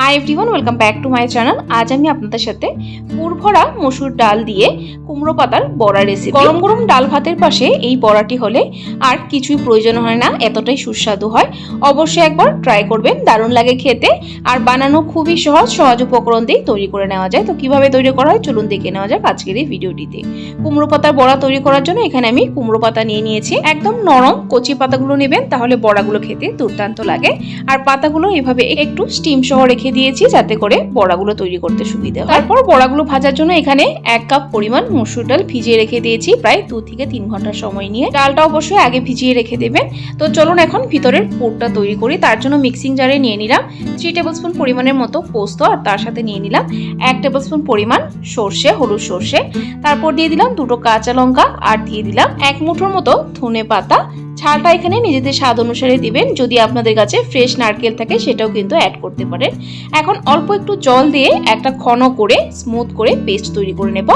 Hi everyone welcome back to my channel আজ আমি আপনাদের সাথে পুরভরা মসুর ডাল দিয়ে কুমড়ো পাতার বড়া রেসিপি গরম গরম ডাল ভাতের পাশে এই বড়াটি হলে আর কিছুই প্রয়োজন হয় না, এতটাই সুস্বাদু হয়। অবশ্যই একবার ট্রাই করবেন, দারুণ লাগে খেতে। আর বানানো খুবই সহজ সহজ উপকরণ দিয়ে তৈরি করে নেওয়া যায়। তো কীভাবে তৈরি করা হয় চলুন দেখে নেওয়া যাক আজকের এই ভিডিওটিতে। কুমড়ো পাতার বড়া তৈরি করার জন্য এখানে আমি কুমড়ো পাতা নিয়ে নিয়েছি। একদম নরম কচি পাতাগুলো নেবেন, তাহলে বড়াগুলো খেতে দুর্দান্ত লাগে। আর পাতাগুলো এভাবে একটু স্টিম সহ রেখে দিয়েছি যাতে করে বড়াগুলো তৈরি করতে সুবিধা হয়। তারপর বড়াগুলো ভাজার জন্য এখানে এক কাপ পরিমাণ মসুর ডাল ভিজিয়ে রেখে দিয়েছি প্রায় দু থেকে তিন ঘণ্টা সময় নিয়ে। ডালটা অবশ্যই আগে ভিজিয়ে রেখে দেবেন। তো চলুন এখন ভিতরের পুরটা তৈরি করি। তার জন্য মিক্সিং জারে নিয়ে নিলাম থ্রি টেবিল স্পুন পরিমাণের মতো পোস্ত আর তার সাথে নিয়ে নিলাম এক টেবিল স্পুন পরিমাণ সর্ষে, হলুদ সর্ষে। তারপর দিয়ে দিলাম দুটো কাঁচা লঙ্কা আর দিয়ে দিলাম এক মুঠোর মতো ধনে পাতা ঝালটা এখানে নিজেদের স্বাদ অনুসারে দিবেন। যদি আপনাদের কাছে ফ্রেশ নারকেল থাকে, সেটাও কিন্তু অ্যাড করতে পারেন। এখন অল্প একটু জল দিয়ে একটা ঘন করে স্মুথ করে পেস্ট তৈরি করে নেব।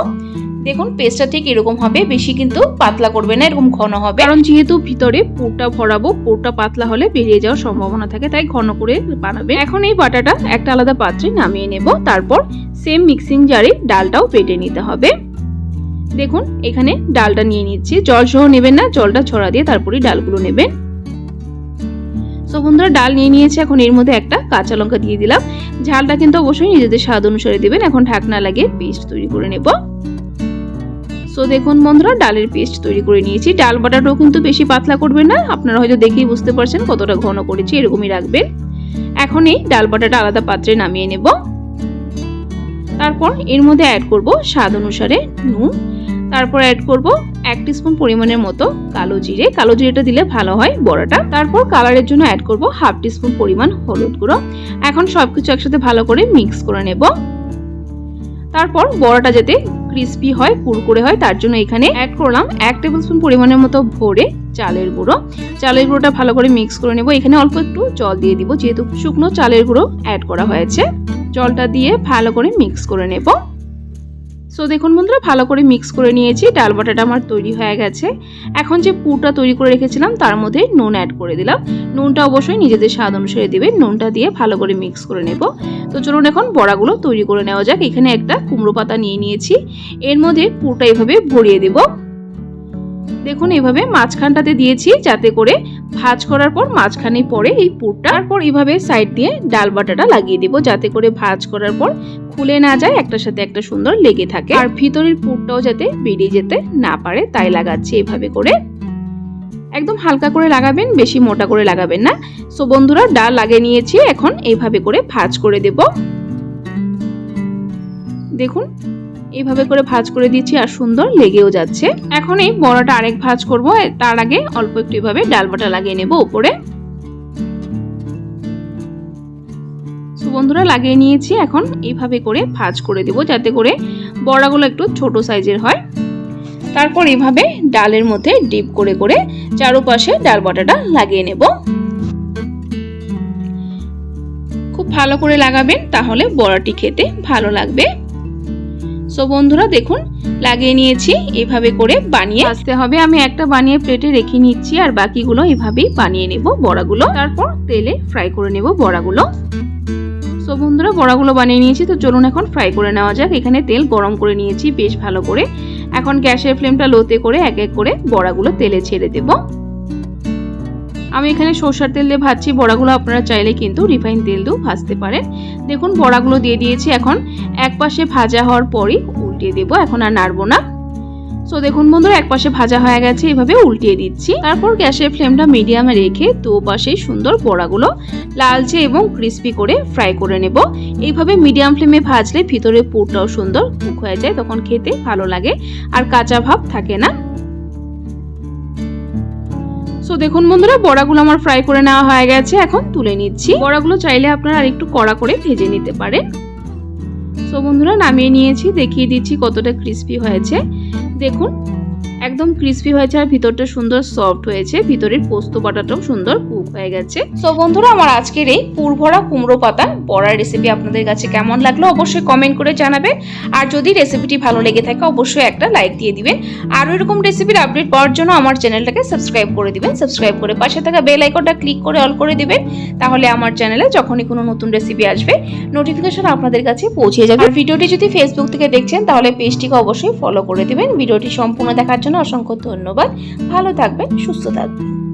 দেখুন পেস্টটা ঠিক এরকম হবে, বেশি কিন্তু পাতলা করবে না, এরকম ঘন হবে। কারণ যেহেতু ভিতরে পুরটা ভরাবো, পুরটা পাতলা হলে বেরিয়ে যাওয়ার সম্ভাবনা থাকে, তাই ঘন করে বানাবে। এখন এই বাটাটা একটা আলাদা পাত্রে নামিয়ে নেব। তারপর সেম মিক্সিং জারে ডালটাও পেটে নিতে হবে। দেখুন, এখানে ডালটা নিয়ে নিচ্ছি। জল সহ নেবেন না, জলটা ছড়া দিয়ে তারপরে ডালগুলো নেবেন। সো বন্ধুরা, ডাল নিয়ে নিয়েছে। এখন এর মধ্যে একটা কাঁচা লঙ্কা দিয়ে দিলাম। ঝালটা কিন্তু অবশ্যই নিজেদের স্বাদ অনুসারে দিবেন। এখন ঢাকনা লাগিয়ে পেস্ট তৈরি করে নেব। সো দেখুন বন্ধুরা, ডালের পেস্ট তৈরি করে নিয়েছি। ডাল বাটাটাও কিন্তু বেশি পাতলা করবেন না। আপনারা হয়তো দেখেই বুঝতে পারছেন কতটা ঘন করেছি, এরকমই রাখবেন। এখন এই ডাল বাটাটা আলাদা পাত্রে নামিয়ে নেব। তারপর এর মধ্যে অ্যাড করব স্বাদ অনুসারে নুন। তারপর অ্যাড করব এক স্পুন পরিমাণের মতো কালো জিরে। কালো জিরেটা দিলে ভালো হয় বড়াটা। তারপর কালারের জন্য অ্যাড করব হাফ স্পুন পরিমাণ হলুদ গুঁড়ো। এখন সবকিছু একসাথে ভালো করে মিক্স করে নেব। তারপর বড়াটা যাতে ক্রিস্পি হয় কুরকুরে হয়, তার জন্য এখানে অ্যাড করলাম এক টেবিল স্পুন পরিমাণের মতো ভরে চালের গুঁড়ো। চালের গুঁড়োটা ভালো করে মিক্স করে নেব। এখানে অল্প একটু জল দিয়ে দিব, যেহেতু শুকনো চালের গুঁড়ো অ্যাড করা হয়েছে। জলটা দিয়ে ভালো করে মিক্স করে নেব। সো দেখুন বন্ধুরা, ভালো করে মিক্স করে নিয়েছি। ডাল বাটাটা আমার তৈরি হয়ে গেছে। এখন যে পুরটা তৈরি করে রেখেছিলাম, তার মধ্যে নুন অ্যাড করে দিলাম। নুনটা অবশ্যই নিজেদের স্বাদ অনুসারে দেবে নুনটা দিয়ে ভালো করে মিক্স করে নেব। তো চলুন এখন বড়াগুলো তৈরি করে নেওয়া যাক। এখানে একটা কুমড়ো পাতা নিয়ে নিয়েছি। এর মধ্যে পুরটা এভাবে ভরিয়ে দেব। দেখুন, এভাবে মাঝখানটাতে দিয়েছি যাতে করে ভাজ করার পর মাঝখানে পরে এই পুরটা। তারপর এইভাবে সাইড দিয়ে ডাল বাটাটা লাগিয়ে দেব যাতে করে ভাজ করার পর খুলে না যায়, একটার সাথে একটা সুন্দর লেগে থাকে। আর ভিতরের পুরটাও যাতে বেরিয়ে যেতে না পারে, তাই লাগাচ্ছি এভাবে করে। একদম হালকা করে লাগাবেন, বেশি মোটা করে লাগাবেন না। সো বন্ধুরা, ডাল লাগিয়ে নিয়েছি, এখন এইভাবে করে ভাজ করে দেব। দেখুন এইভাবে করে ভাজ করে দিচ্ছি আর সুন্দর লেগেও যাচ্ছে। এখন এই বড়াটা আরেক ভাজ করব তার আগে অল্প একটু এভাবে ডাল বাটা লাগিয়ে নেব উপরে। বন্ধুরা, লাগিয়ে নিয়েছি। এখন এইভাবে করে ভাজ করে দেব যাতে করে বড়াগুলো একটু ছোট সাইজের হয়। তারপর এইভাবে ডালের মধ্যে ডিপ করে করে চারোপাশে ডাল বাটাটা লাগিয়ে নেব। খুব ভালো করে লাগাবেন, তাহলে বড়াটি খেতে ভালো লাগবে। সো বন্ধুরা, দেখুন, লাগিয়ে নিয়েছি। এভাবে করে বানিয়ে আসতে হবে। আমি একটা বানিয়ে প্লেটে রেখে নিচ্ছি, আর বাকিগুলো এভাবেই বানিয়ে নেব বড়াগুলো। তারপর তেলে ফ্রাই করে নেব বড়াগুলো। সো বন্ধুরা, বড়াগুলো বানিয়ে নিয়েছি। তো চলুন এখন ফ্রাই করে নেওয়া যাক। এখানে তেল গরম করে নিয়েছি বেশ ভালো করে। এখন গ্যাসের ফ্লেমটা লোতে করে এক এক করে বড়াগুলো তেলে ছেড়ে দেব। আমি এখানে সর্ষার তেল দিয়ে ভাজছি, বড়াগুলো আপনারা চাইলে কিন্তু রিফাইন তেল দিয়েও ভাজতে পারেন। দেখুন, বড়াগুলো দিয়ে দিয়েছি এখন, এক পাশে ভাজা হওয়ার পরই উল্টিয়ে দেবো, এখন আর নাড়বো না। সো দেখুন বন্ধুরা, এক পাশে ভাজা হয়ে গেছে, এভাবে উল্টিয়ে দিচ্ছি। তারপর গ্যাসের ফ্লেমটা মিডিয়ামে রেখে দু পাশে সুন্দর বড়াগুলো লালচে এবং ক্রিস্পি করে ফ্রাই করে নেব। এইভাবে মিডিয়াম ফ্লেমে ভাজলে ভিতরে পুরটাও সুন্দর কুক হয়ে যায়, তখন খেতে ভালো লাগে। আর কাঁচা ভাব থাকে না। দেখুন বন্ধুরা, বড়াগুলো আমার ফ্রাই করে নেওয়া হয়ে গেছে। এখন তুলে নিচ্ছি। বড়াগুলো চাইলে আপনারা আরেকটু কড়া করে ভেজে নিতে পারেন। তো বন্ধুরা, নামিয়ে নিয়েছি, দেখিয়ে দিচ্ছি কতটা ক্রিস্পি হয়েছে। দেখুন একদম ক্রিস্পি হয়েছে আর ভিতরটা সুন্দর সফট হয়েছে। ভিতরের পোস্ত বাটাটাও সুন্দর কুক হয়ে গেছে। সো বন্ধুরা, আমার আজকের এই পুরভরা কুমড়ো পাতা বড়ার রেসিপি আপনাদের কাছে কেমন লাগল অবশ্যই কমেন্ট করে জানাবেন। আর যদি রেসিপিটি ভালো লেগে থাকে, অবশ্যই একটা লাইক দিয়ে দিবেন। আর এরকম রেসিপির আপডেট পাওয়ার জন্য আমার চ্যানেলটাকে সাবস্ক্রাইব করে দিবেন। সাবস্ক্রাইব করে পাশে থাকা বেল আইকনটা ক্লিক করে অল করে দিবেন। তাহলে আমার চ্যানেলে যখনই কোনো নতুন রেসিপি আসবে নোটিফিকেশন আপনাদের কাছে পৌঁছে যাবে। আর ভিডিওটি যদি ফেসবুক থেকে দেখছেন, তাহলে পেজটিকে অবশ্যই ফলো করে দিবেন। ভিডিওটি সম্পূর্ণ দেখার জন্য অসংখ্য ধন্যবাদ। ভালো থাকবেন সুস্থ থাকবেন।